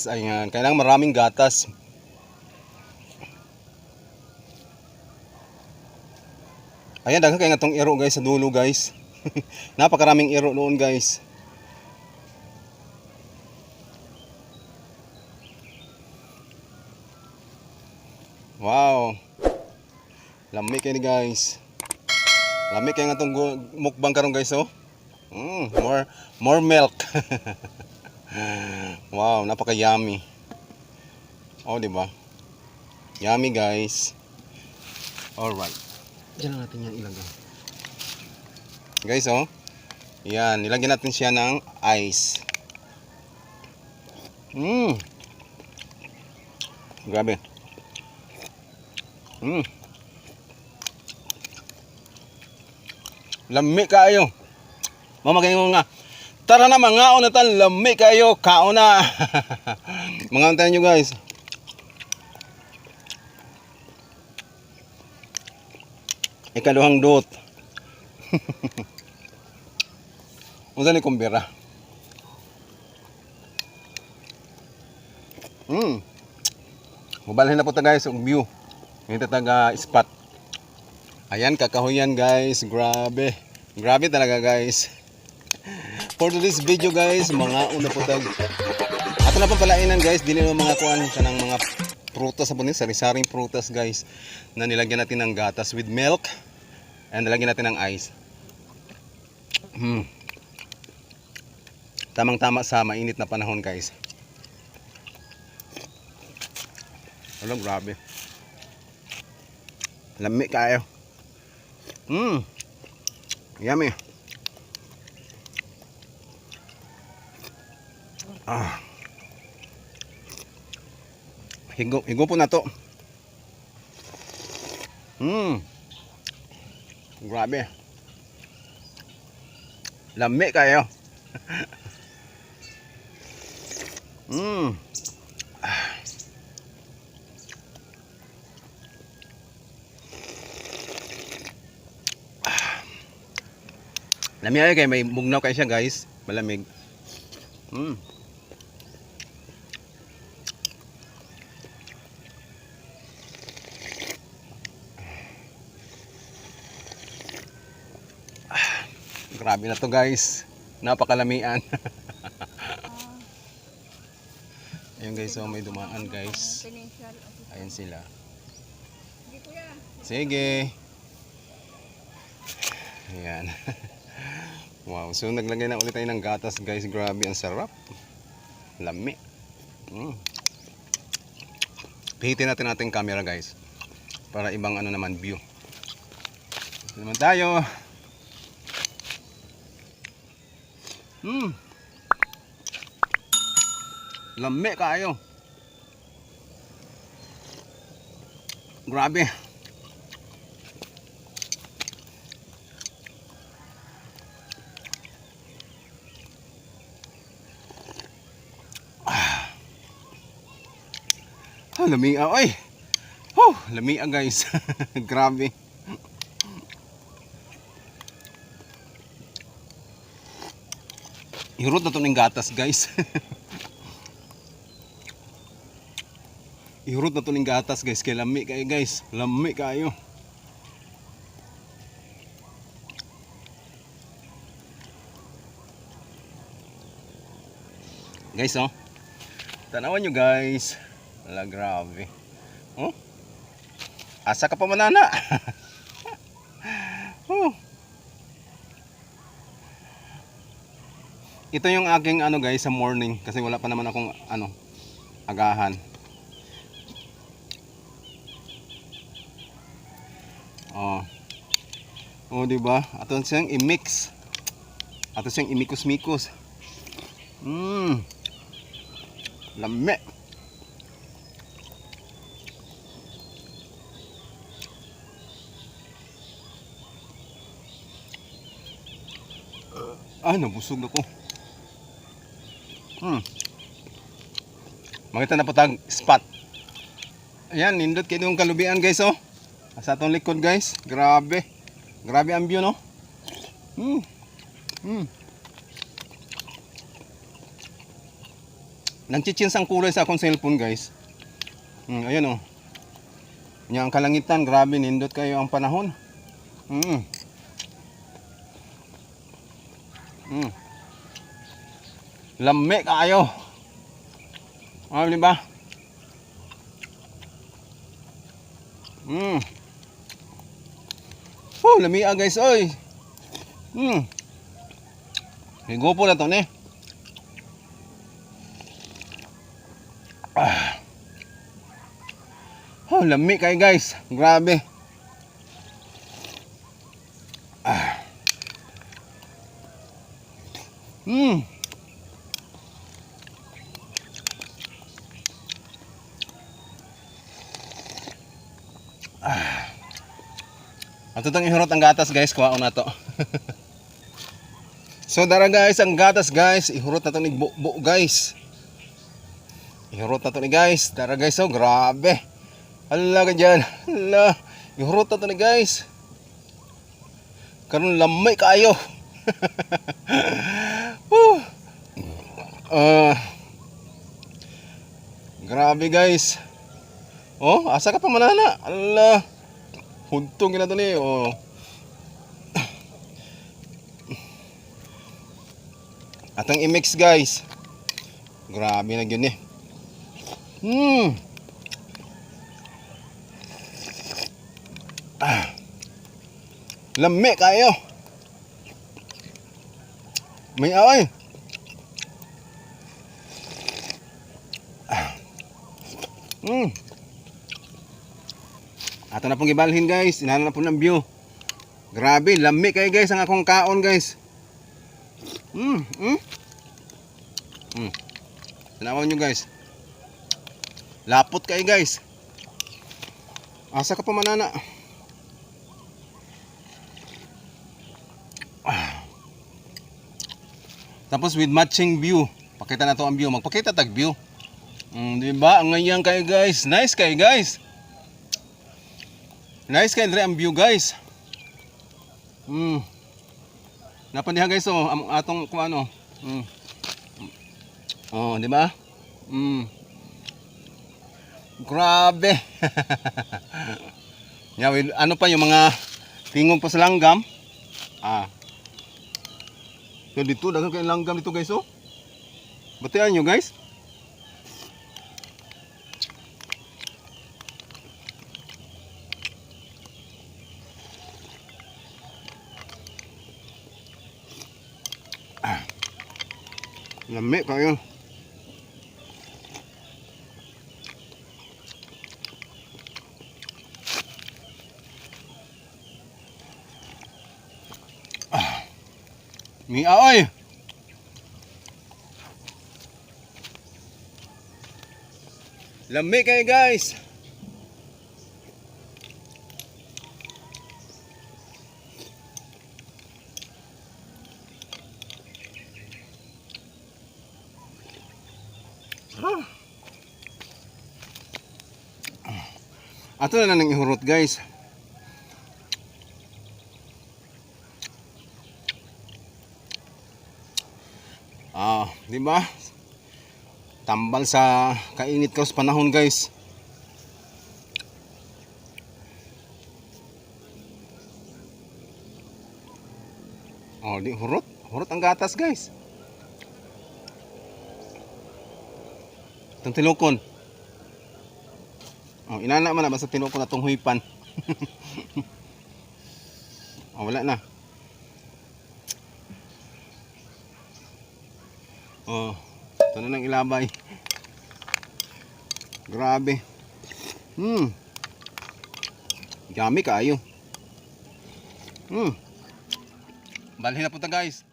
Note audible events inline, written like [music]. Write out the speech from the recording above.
guys. Ayan, kailangan maraming gatas. Ayan, daghan kay nga tong iro guys sa dulo guys. [laughs] Napakaraming iro doon guys. Wow. Lami kayo guys. Lami kayo nga tong gu- mukbang karon guys oh. Mm, more more milk. [laughs] [gasps] wow, napaka yummy. Oh, di ba? Yummy guys. All right. Diyan natin yan ilagay. Guys, oh. Yan, nilagyan natin siya ng ice. Mmm. Grabe. Mmm. Lami kayo. Mama kayo nga. Tara na mga na tan lami kayo kao na. [laughs] mga antayin nyo guys. Ikaduhang dot. [laughs] Unsa ni kumbira? Hmm. Mubalhin na po ta guys og view. Ito taga spot. Ayan kakahuyan guys. Grabe. Grabe talaga guys. For today's video guys, mga una po tag. Ato na pong palainan guys, dili na mga kuan kanang mga prutas sa punin, sari-saring prutas guys na nilagyan natin ng gatas with milk and nilagyan natin ng ice. Hmm. Tamang-tama sa mainit na panahon guys. Wala, grabe. Lami kayo. Hmm. Yummy. Ah. Higo, higo po na to. Hmm. Grabe. Lami kayo. [laughs] Hmm. Lami ay kay may bugnaw kay siya guys. Malamig. Hmm. Grabe na to guys. Napakalamian. Ayun guys, so may dumaan guys. Ayun sila. Sige. Ayan. wow, so naglagay na ulit tayo ng gatas guys. Grabe, ang sarap. Lami. Mm. Pihitin natin natin camera guys. Para ibang ano naman view. Ito naman tayo. Hmm. Lami kayo. Grabe. Ah, lamia oy. Oh, lamia guys. [laughs] Grabe. Ihurot na to ng gatas guys. Ihurot na to ng gatas guys. Kay lami kayo guys. Lami kayo. Guys oh. Tanawan nyo guys. Wala grabe. Oh. Asa ka pa manana. [laughs] Ito yung aking ano guys sa morning kasi wala pa naman akong ano agahan. Oh. Oh, di ba? Ato siyang i-mix. Ato siyang imikos-mikos. Mmm. Lame. Ah, nabusog na ko. Hmm. Makita na po tag spot. Ayan, nindot kayo yung kalubian guys oh. Sa atong likod guys. Grabe. Grabe ang view no. Hmm. Hmm. Nang-chitsins ang kulay sa akong cellphone guys. Hmm, ayun oh. Nya ang kalangitan, grabe nindot kayo ang panahon. Mm. Mm. Lami kayo. Di ba? Mm. Oh, lami ah guys, oy. Mm. Higo po na to ni. Ah. Oh, lami kayo guys. Grabe. Ah. Mm. Ang tutong ihurot ang gatas guys, kuha na to. [laughs] so dara guys, ang gatas guys, ihurot na to ni buo guys. Ihurot na to ni guys. Dara guys, oh grabe. Hala ka dyan. Hala. Ihurot na to ni guys. Karon lamay kayo. [laughs] Ah. grabe guys. Oh, asa ka pa manana? Ala. Huntong gina to ni. Oh. Atang i-mix guys. Grabe na yun eh. Hmm. Ah. Lami kayo. May away. Ah. Hmm. Ato na pong gibalhin guys. Inahan na po ng view. Grabe, lami kayo guys ang akong kaon guys. Hmm, hmm. Hmm. Tanawan nyo guys. Lapot kayo guys. Asa ka pa manana? Ah. Tapos with matching view. Pakita na to ang view. Magpakita tag view. Mm, di? Ang ganyan kayo guys. Nice kayo guys. Nice kayo dre ang view guys. Mm. Napandihan guys oh, ang atong kung ano. Mm. Oh, di ba? Mm. Grabe. [laughs] yeah, well, ano pa yung mga tingong pa sa langgam? Ah. So dito, dagang kayo langgam dito guys oh. Batian nyo guys. Lami kayo. Mi oy. Lami kayo guys. Ato na lang ng ihurot guys. Ah, di ba? Tambal sa kainit ka sa panahon, guys. Oh, di hurot. Hurot ang gatas, guys. Itong tinukon. Oh, inana man na basta tinukon atong huypan. [laughs] oh, wala na. Oh, ito na ng ilabay. Grabe. Hmm. Yummy kayo. Hmm. Balhin na punta guys.